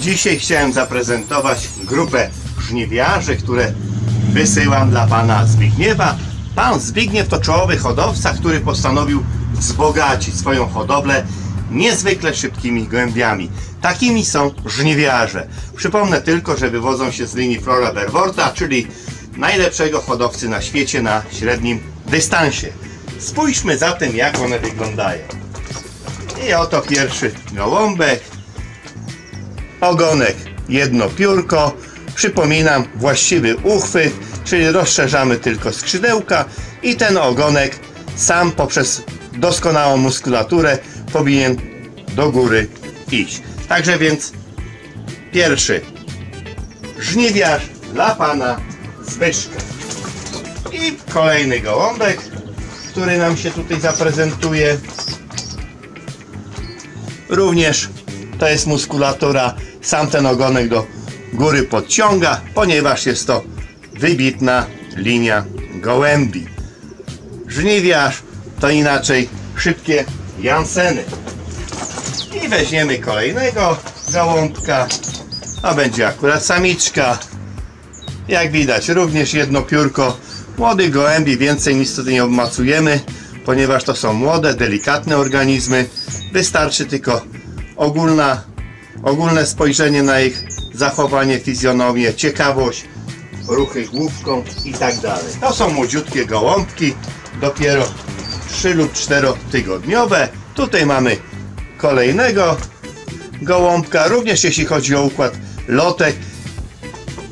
Dzisiaj chciałem zaprezentować grupę żniwiarzy, które wysyłam dla pana Zbigniewa. Pan Zbigniew to czołowy hodowca, który postanowił wzbogacić swoją hodowlę niezwykle szybkimi gołębiami. Takimi są żniwiarze. Przypomnę tylko, że wywodzą się z linii Flora Berworta, czyli najlepszego hodowcy na świecie na średnim dystansie. Spójrzmy zatem, jak one wyglądają. I oto pierwszy gołąbek. Ogonek jedno piórko. Przypominam, właściwy uchwyt, czyli rozszerzamy tylko skrzydełka i ten ogonek sam poprzez doskonałą muskulaturę powinien do góry iść. Także więc pierwszy żniwiarz dla pana Zbyszka. I kolejny gołąbek, który nam się tutaj zaprezentuje. Również to jest muskulatura, sam ten ogonek do góry podciąga, ponieważ jest to wybitna linia gołębi. Żniwiarz to inaczej szybkie Janseny. I weźmiemy kolejnego gołąbka, a będzie akurat samiczka. Jak widać, również jedno piórko młodych gołębi, więcej tutaj nie obmacujemy, ponieważ to są młode, delikatne organizmy. Wystarczy tylko ogólna, ogólne spojrzenie na ich zachowanie, fizjonomię, ciekawość, ruchy główką i tak dalej. To są młodziutkie gołąbki, dopiero 3 lub 4 tygodniowe. Tutaj mamy kolejnego gołąbka, również jeśli chodzi o układ lotek.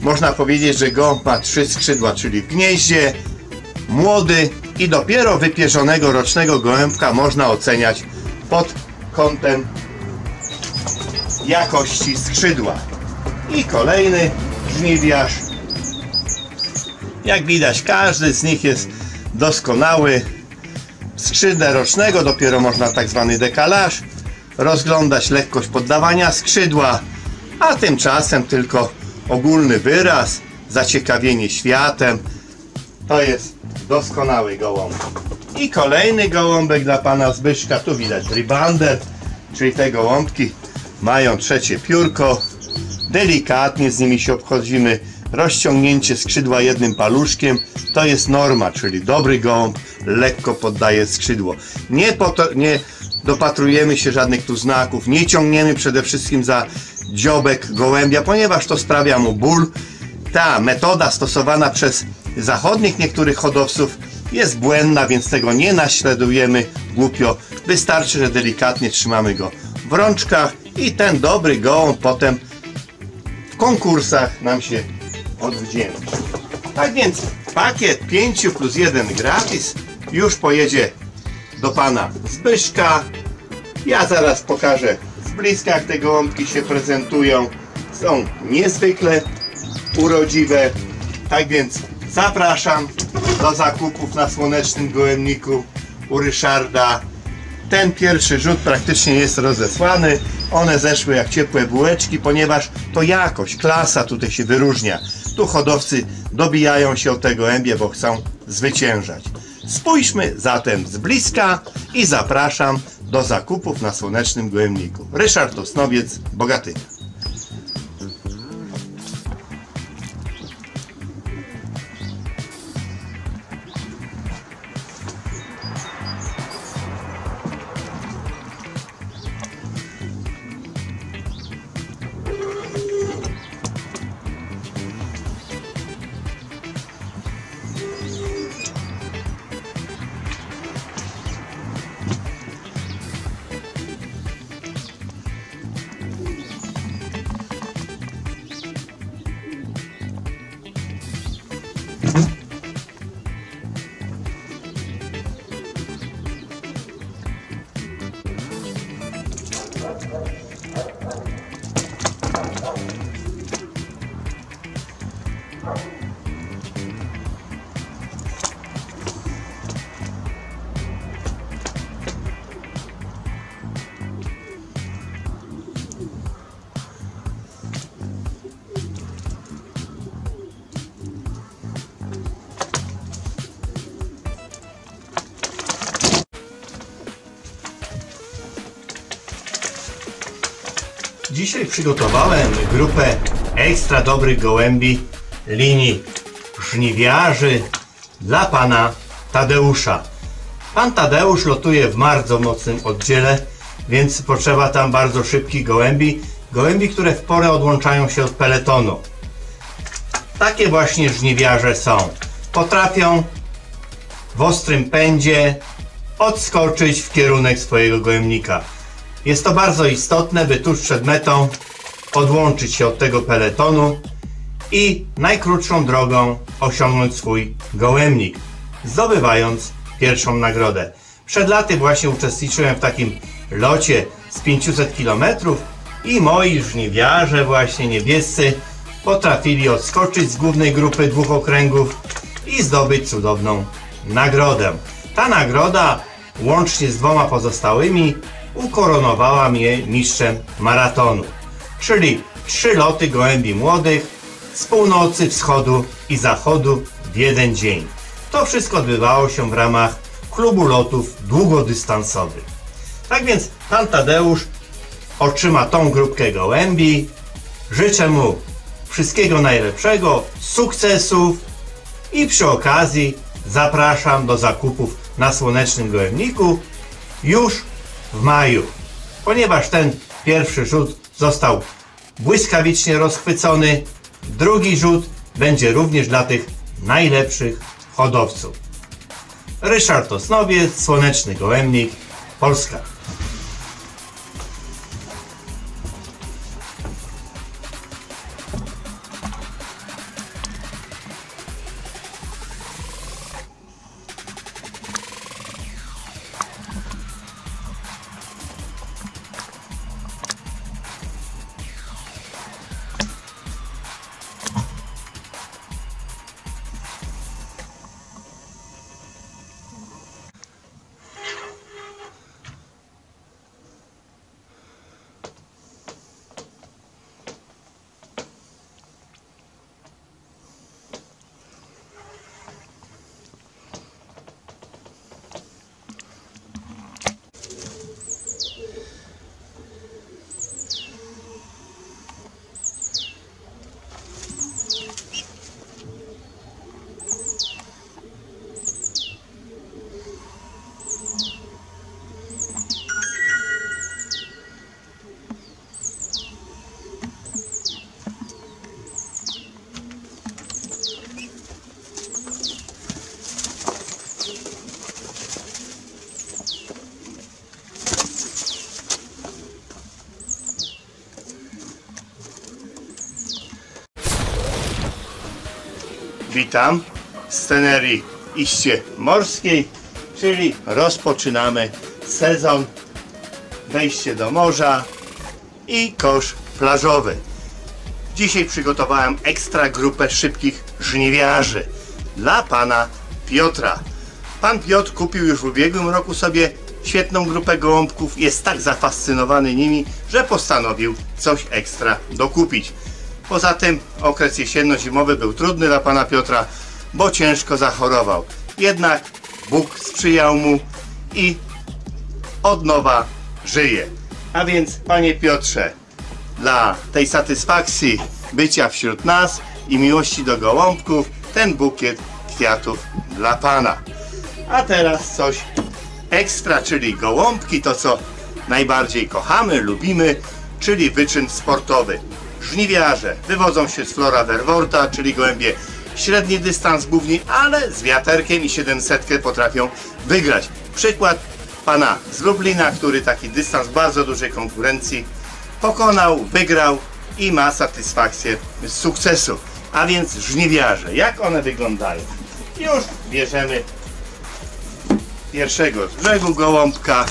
Można powiedzieć, że gołąb ma trzy skrzydła, czyli w gnieździe, młody i dopiero wypierzonego rocznego gołębka można oceniać pod kątem jakości skrzydła. I kolejny żniwiarz. Jak widać, każdy z nich jest doskonały. Skrzydle rocznego dopiero można tak zwany dekalaż rozglądać lekkość poddawania skrzydła, a tymczasem tylko ogólny wyraz, zaciekawienie światem. To jest doskonały gołąbek. I kolejny gołąbek dla pana Zbyszka. Tu widać ribander, czyli te gołąbki mają trzecie piórko. Delikatnie z nimi się obchodzimy. Rozciągnięcie skrzydła jednym paluszkiem to jest norma, czyli dobry gołąb lekko poddaje skrzydło. Nie, nie dopatrujemy się żadnych tu znaków, nie ciągniemy przede wszystkim za dziobek gołębia, ponieważ to sprawia mu ból. Ta metoda stosowana przez zachodnich niektórych hodowców jest błędna, więc tego nie naśladujemy głupio. Wystarczy, że delikatnie trzymamy go w rączkach i ten dobry gołąb potem w konkursach nam się odwdzięczy. Tak więc pakiet 5 plus 1 gratis już pojedzie do pana Zbyszka. Ja zaraz pokażę z bliska jak te gołąbki się prezentują. Są niezwykle urodziwe. Tak więc zapraszam do zakupów na Słonecznym Gołębniku u Ryszarda. Ten pierwszy rzut praktycznie jest rozesłany. One zeszły jak ciepłe bułeczki, ponieważ to jakość, klasa tutaj się wyróżnia. Tu hodowcy dobijają się o te gołębie, bo chcą zwyciężać. Spójrzmy zatem z bliska i zapraszam do zakupów na Słonecznym Gołębniku. Ryszard Osnowiec, Bogatynia. Dzisiaj przygotowałem grupę ekstra dobrych gołębi linii żniwiarzy dla pana Tadeusza. Pan Tadeusz lotuje w bardzo mocnym oddziele, więc potrzeba tam bardzo szybkich gołębi. Gołębi, które w porę odłączają się od peletonu. Takie właśnie żniwiarze są. Potrafią w ostrym pędzie odskoczyć w kierunek swojego gołębnika. Jest to bardzo istotne, by tuż przed metą odłączyć się od tego peletonu i najkrótszą drogą osiągnąć swój gołębnik, zdobywając pierwszą nagrodę. Przed laty właśnie uczestniczyłem w takim locie z 500 km i moi żniwiarze właśnie niebiescy potrafili odskoczyć z głównej grupy dwóch okręgów i zdobyć cudowną nagrodę. Ta nagroda łącznie z dwoma pozostałymi ukoronowała mnie mistrzem maratonu, czyli trzy loty gołębi młodych z północy, wschodu i zachodu w jeden dzień. To wszystko odbywało się w ramach klubu lotów długodystansowych. Tak więc pan Tadeusz otrzyma tą grupkę gołębi. Życzę mu wszystkiego najlepszego, sukcesów i przy okazji zapraszam do zakupów na Słonecznym Gołębniku już w maju. Ponieważ ten pierwszy rzut został błyskawicznie rozchwycony, drugi rzut będzie również dla tych najlepszych hodowców. Ryszard Osnowiec, Słoneczny Gołębnik, Polska. Witam w scenerii iście morskiej, czyli rozpoczynamy sezon wejście do morza i kosz plażowy. Dzisiaj przygotowałem ekstra grupę szybkich żniwiarzy dla pana Piotra. Pan Piotr kupił już w ubiegłym roku sobie świetną grupę gołąbków, jest tak zafascynowany nimi, że postanowił coś ekstra dokupić. Poza tym okres jesienno-zimowy był trudny dla pana Piotra, bo ciężko zachorował. Jednak Bóg sprzyjał mu i od nowa żyje. A więc panie Piotrze, dla tej satysfakcji bycia wśród nas i miłości do gołąbków, ten bukiet kwiatów dla pana. A teraz coś ekstra, czyli gołąbki, to co najbardziej kochamy, lubimy, czyli wyczyn sportowy. Żniwiarze wywodzą się z Flora Verworta, czyli gołębie średni dystans głównie, ale z wiaterkiem i 700 potrafią wygrać. Przykład pana z Lublina, który taki dystans bardzo dużej konkurencji pokonał, wygrał i ma satysfakcję z sukcesu. A więc żniwiarze, jak one wyglądają? Już bierzemy pierwszego z brzegu gołąbka,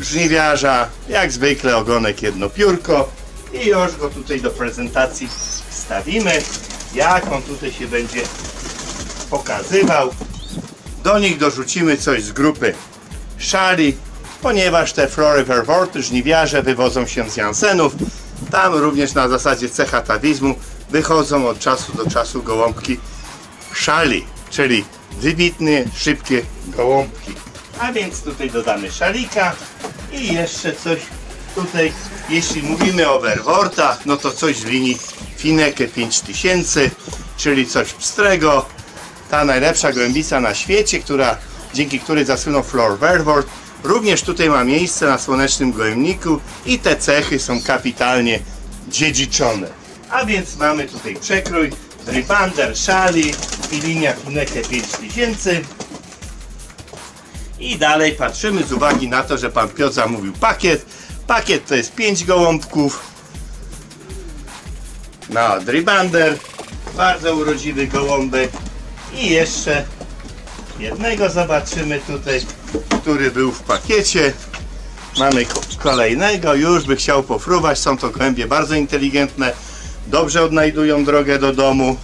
żniwiarza, jak zwykle ogonek jedno piórko i już go tutaj do prezentacji wstawimy, jak on tutaj się będzie pokazywał. Do nich dorzucimy coś z grupy szali, ponieważ te flory verworty, żniwiarze wywodzą się z Jansenów. Tam również na zasadzie cechatawizmu wychodzą od czasu do czasu gołąbki szali, czyli wybitne, szybkie gołąbki. A więc tutaj dodamy szalika i jeszcze coś tutaj, jeśli mówimy o Werwortach, no to coś z linii Fineke 5000, czyli coś pstrego. Ta najlepsza gołębica na świecie, która, dzięki której zasłynął Flor Werwort. Również tutaj ma miejsce na słonecznym gołębniku i te cechy są kapitalnie dziedziczone. A więc mamy tutaj przekrój Dribander, Szali i linia Fineke 5000. I dalej patrzymy z uwagi na to, że pan Piotr zamówił pakiet. Pakiet to jest 5 gołąbków na Dribander. Bardzo urodziwy gołąbek. I jeszcze jednego zobaczymy tutaj, który był w pakiecie. Mamy ko- kolejnego, już by chciał pofruwać. Są to gołębie bardzo inteligentne, dobrze odnajdują drogę do domu,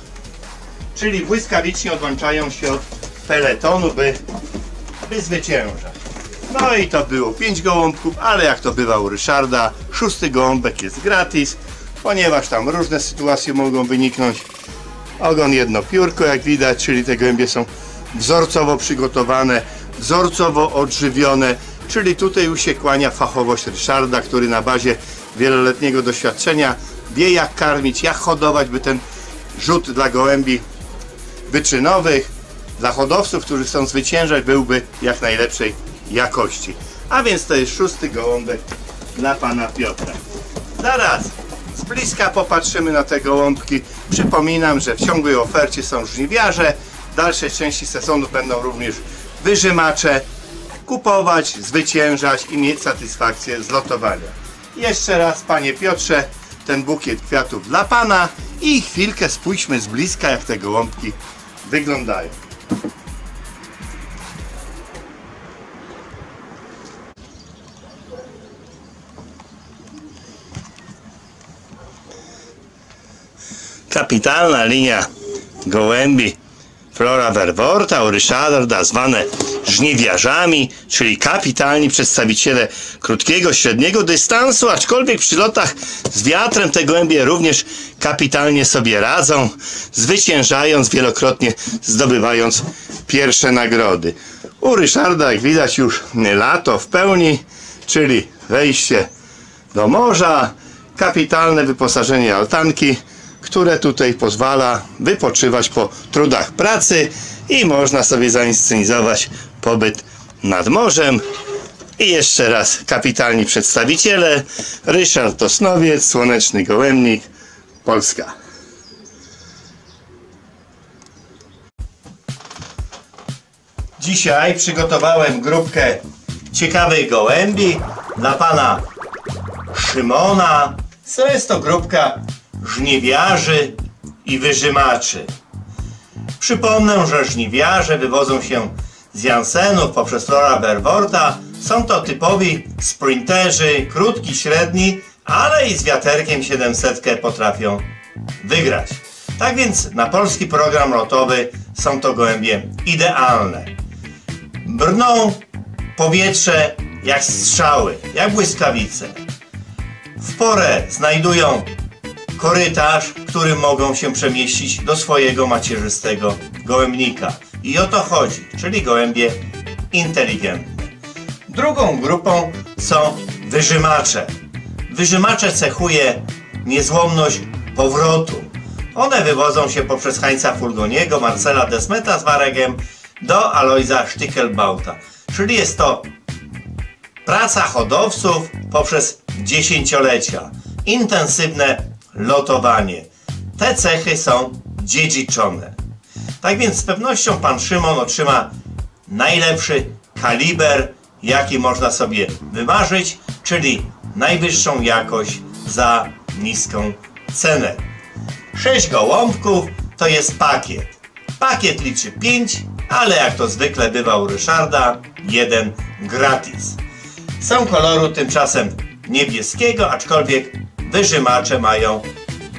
czyli błyskawicznie odłączają się od peletonu, by, by zwyciężać. No i to było 5 gołąbków, ale jak to bywa u Ryszarda, szósty gołąbek jest gratis, ponieważ tam różne sytuacje mogą wyniknąć. Ogon jedno piórko, jak widać, czyli te gołębie są wzorcowo przygotowane, wzorcowo odżywione, czyli tutaj już się kłania fachowość Ryszarda, który na bazie wieloletniego doświadczenia wie jak karmić, jak hodować, by ten rzut dla gołębi wyczynowych, dla hodowców, którzy chcą zwyciężać, byłby jak najlepszej jakości. A więc to jest szósty gołąbek dla pana Piotra. Zaraz z bliska popatrzymy na te gołąbki. Przypominam, że w ciągłej ofercie są żniwiarze. W dalszej części sezonu będą również wyżymacze. Kupować, zwyciężać i mieć satysfakcję z lotowania. Jeszcze raz, panie Piotrze, ten bukiet kwiatów dla pana i chwilkę spójrzmy z bliska, jak te gołąbki wyglądają. Kapitalna linia gołębi Flora Verworta u Ryszarda, zwane żniwiarzami, czyli kapitalni przedstawiciele krótkiego, średniego dystansu, aczkolwiek przy lotach z wiatrem te gołębie również kapitalnie sobie radzą, zwyciężając, wielokrotnie zdobywając pierwsze nagrody. U Ryszarda, jak widać, już lato w pełni, czyli wejście do morza, kapitalne wyposażenie altanki, które tutaj pozwala wypoczywać po trudach pracy i można sobie zainscenizować pobyt nad morzem. I jeszcze raz kapitalni przedstawiciele Ryszard Tosnowiec, Słoneczny Gołębnik, Polska. Dzisiaj przygotowałem grupkę ciekawych gołębi dla pana Szymona. Co jest to grupka żniwiarzy i wyżymaczy. Przypomnę, że żniwiarze wywodzą się z Jansenów poprzez Flora Berworta. Są to typowi sprinterzy, krótki, średni, ale i z wiaterkiem 700 potrafią wygrać. Tak więc na polski program lotowy są to gołębie idealne. Brną powietrze jak strzały, jak błyskawice. W porę znajdują korytarz, którym mogą się przemieścić do swojego macierzystego gołębnika. I o to chodzi, czyli gołębie inteligentne. Drugą grupą są wyżymacze. Wyżymacze cechuje niezłomność powrotu. One wywodzą się poprzez Hańca Fulgoniego, Marcela Desmeta z Waregiem do Alojza Stickelbauta. Czyli jest to praca hodowców poprzez dziesięciolecia. Intensywne lotowanie. Te cechy są dziedziczone. Tak więc z pewnością pan Szymon otrzyma najlepszy kaliber, jaki można sobie wymarzyć, czyli najwyższą jakość za niską cenę. 6 gołąbków to jest pakiet. Pakiet liczy 5, ale jak to zwykle bywa u Ryszarda, jeden gratis. Są koloru tymczasem niebieskiego, aczkolwiek wyżymacze mają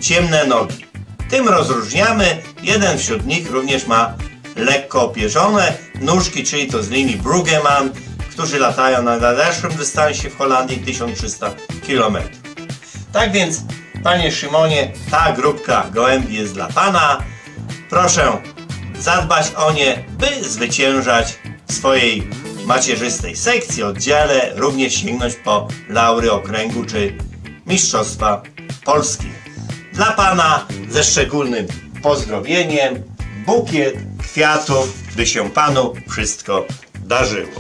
ciemne nogi. Tym rozróżniamy. Jeden wśród nich również ma lekko opierzone nóżki, czyli to z linii Brueggemann, którzy latają na najdalszym dystansie w Holandii 1300 km. Tak więc, panie Szymonie, ta grupka gołębi jest dla pana. Proszę zadbać o nie, by zwyciężać w swojej macierzystej sekcji, oddziale, również sięgnąć po laury okręgu czy Mistrzostwa Polski. Dla Pana ze szczególnym pozdrowieniem bukiet kwiatów, by się Panu wszystko darzyło.